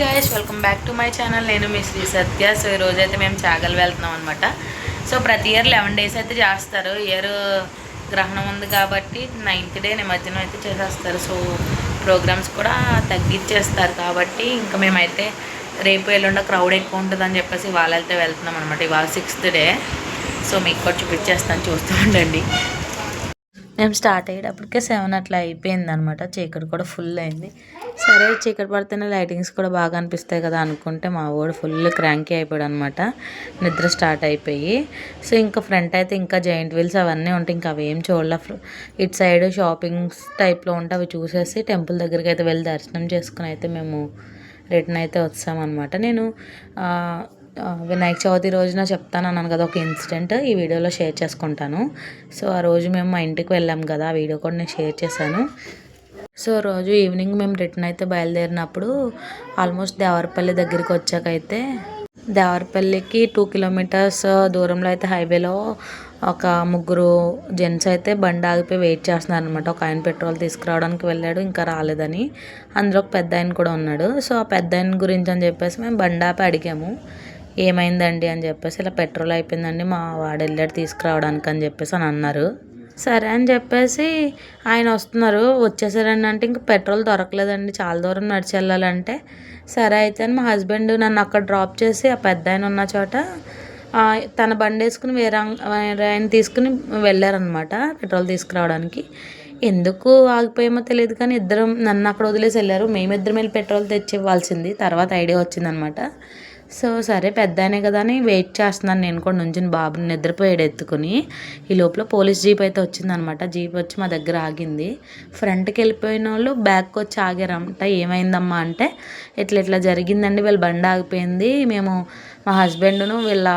Guys welcome back to my channel నేను మీ శ్రీ సత్య. So ఈరోజు అయితే మేము చాగల్ వెళ్తున్నాం అనమాట సో ప్రతి ఇయర్ లెవెన్ డేస్ అయితే చేస్తారు. ఇయర్ గ్రహణం ఉంది కాబట్టి నైన్త్ డే నిమజ్జనం అయితే చేసేస్తారు. సో ప్రోగ్రామ్స్ కూడా తగ్గించేస్తారు కాబట్టి ఇంకా మేమైతే రేపు ఎల్లుండ క్రౌడ్ ఎక్కువ ఉంటుందని చెప్పేసి వాళ్ళైతే వెళ్తున్నాం అనమాట ఇవాళ సిక్స్త్ డే సో మీకు కూడా చూపించేస్తాను. చూస్తూ ఉండండి. మేము స్టార్ట్ అయ్యేటప్పటికే సెవెన్ అట్లా అయిపోయింది అనమాట చీకటి కూడా ఫుల్ అయింది. సరే చీకటి పడితేనే లైటింగ్స్ కూడా బాగా అనిపిస్తాయి కదా అనుకుంటే మా వాడు ఫుల్ క్రాంకీ అయిపోయాడు అనమాట నిద్ర స్టార్ట్ అయిపోయి. సో ఇంకా ఫ్రంట్ అయితే ఇంకా జాయింట్ వీల్స్ అవన్నీ ఉంటాయి ఇంకా అవి ఏం చూడాల ఇటు సైడ్ షాపింగ్స్ టైప్లో ఉంటే అవి చూసేసి టెంపుల్ దగ్గరికి అయితే వెళ్ళి దర్శనం చేసుకుని అయితే మేము రిటర్న్ అయితే వచ్చామన్నమాట. నేను వినాయక చవితి రోజున చెప్తాను అన్నాను కదా ఒక ఇన్సిడెంట్ ఈ వీడియోలో షేర్ చేసుకుంటాను. సో ఆ రోజు మేము మా ఇంటికి వెళ్ళాం కదా ఆ వీడియో కూడా నేను షేర్ చేశాను. సో రోజు ఈవినింగ్ మేము రిటర్న్ అయితే బయలుదేరినప్పుడు ఆల్మోస్ట్ దేవరపల్లి దగ్గరికి వచ్చాకైతే దేవరపల్లికి టూ కిలోమీటర్స్ దూరంలో అయితే హైవేలో ఒక ముగ్గురు జెంట్స్ అయితే బండి ఆగిపోయి వెయిట్ చేస్తున్నారు అనమాట ఒక ఆయన పెట్రోల్ తీసుకురావడానికి వెళ్ళాడు ఇంకా రాలేదని. అందులో ఒక పెద్ద ఆయన కూడా ఉన్నాడు. సో ఆ పెద్ద ఆయన గురించి అని చెప్పేసి మేము బండి ఆపి అడిగాము. ఏమైందండి అని చెప్పేసి ఇలా పెట్రోల్ అయిపోయిందండి మా వాడు వెళ్ళాడు తీసుకురావడానికి అని చెప్పేసి అని అన్నారు. సరే అని చెప్పేసి ఆయన వస్తున్నారు. వచ్చేసారండి అంటే ఇంకా పెట్రోల్ దొరకలేదండి. చాలా దూరం నడిచి వెళ్ళాలంటే. సరే అయితే అని మా హస్బెండ్ నన్ను అక్కడ డ్రాప్ చేసి ఆ పెద్ద ఆయన ఉన్న చోట తన బండి వేసుకుని వేరే ఆయన తీసుకుని వెళ్ళారనమాట పెట్రోల్ తీసుకురావడానికి. ఎందుకు ఆగిపోయామో తెలియదు కానీ ఇద్దరం నన్ను అక్కడ వదిలేసి వెళ్ళారు. మేమిద్దరం వెళ్ళి పెట్రోల్ తెచ్చి ఇవ్వాల్సింది తర్వాత ఐడియా వచ్చిందనమాట సో సరే పెద్ద కదా అని వెయిట్ చేస్తున్నాను నేను కూడా నుంచి బాబుని నిద్రపోయాడు ఎత్తుకుని. ఈ లోపల పోలీస్ జీప్ అయితే వచ్చిందనమాట. జీప్ వచ్చి మా దగ్గర ఆగింది. ఫ్రంట్కి వెళ్ళిపోయిన వాళ్ళు బ్యాక్కి వచ్చి ఆగారంట ఏమైందమ్మా అంటే ఇట్లా ఇట్లా జరిగిందండి వీళ్ళ బండి ఆగిపోయింది. మేము మా హస్బెండ్ను వీళ్ళ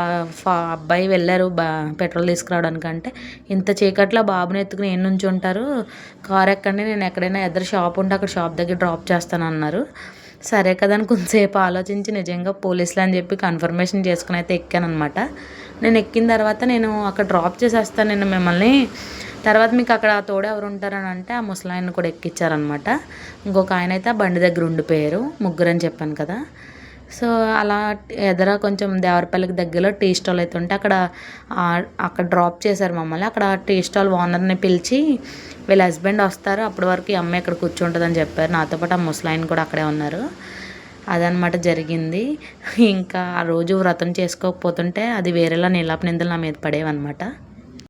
ఫా అబ్బాయి వెళ్ళారు బా పెట్రోల్ తీసుకురావడానికి అంటే ఇంత చీకట్లో బాబుని ఎత్తుకుని ఏం నుంచి ఉంటారు? కార్ ఎక్కండి నేను ఎక్కడైనా ఎదురు షాప్ ఉంటే అక్కడ షాప్ దగ్గర డ్రాప్ చేస్తాను అన్నారు సరే కదా అని కొంతసేపు ఆలోచించి నిజంగా పోలీసులు అని చెప్పి కన్ఫర్మేషన్ చేసుకుని అయితే ఎక్కాను అనమాట నేను ఎక్కిన తర్వాత నేను అక్కడ డ్రాప్ చేసేస్తాను నేను మిమ్మల్ని. తర్వాత మీకు అక్కడ తోడు ఎవరు ఉంటారని అంటే ఆ ముసలాయన్ని కూడా ఎక్కించారనమాట ఇంకొక ఆయన అయితే ఆ బండి దగ్గర ఉండిపోయారు. ముగ్గురు అని చెప్పాను కదా. సో అలా ఎదర కొంచెం దేవరపల్లికి దగ్గరలో టీ స్టాల్ అయితే ఉంటే అక్కడ అక్కడ డ్రాప్ చేశారు మమ్మల్ని. అక్కడ టీ స్టాల్ ఓనర్ని పిలిచి వీళ్ళ హస్బెండ్ వస్తారు అప్పటి వరకు ఈ అమ్మాయి ఇక్కడ కూర్చుంటుందని చెప్పారు. నాతో పాటు ఆ ముసలాయన కూడా అక్కడే ఉన్నారు. అదనమాట జరిగింది. ఇంకా ఆ రోజు వ్రతం చేసుకోకపోతుంటే అది వేరేలా నిలాప నిందలు నా మీద పడేవన్నమాట.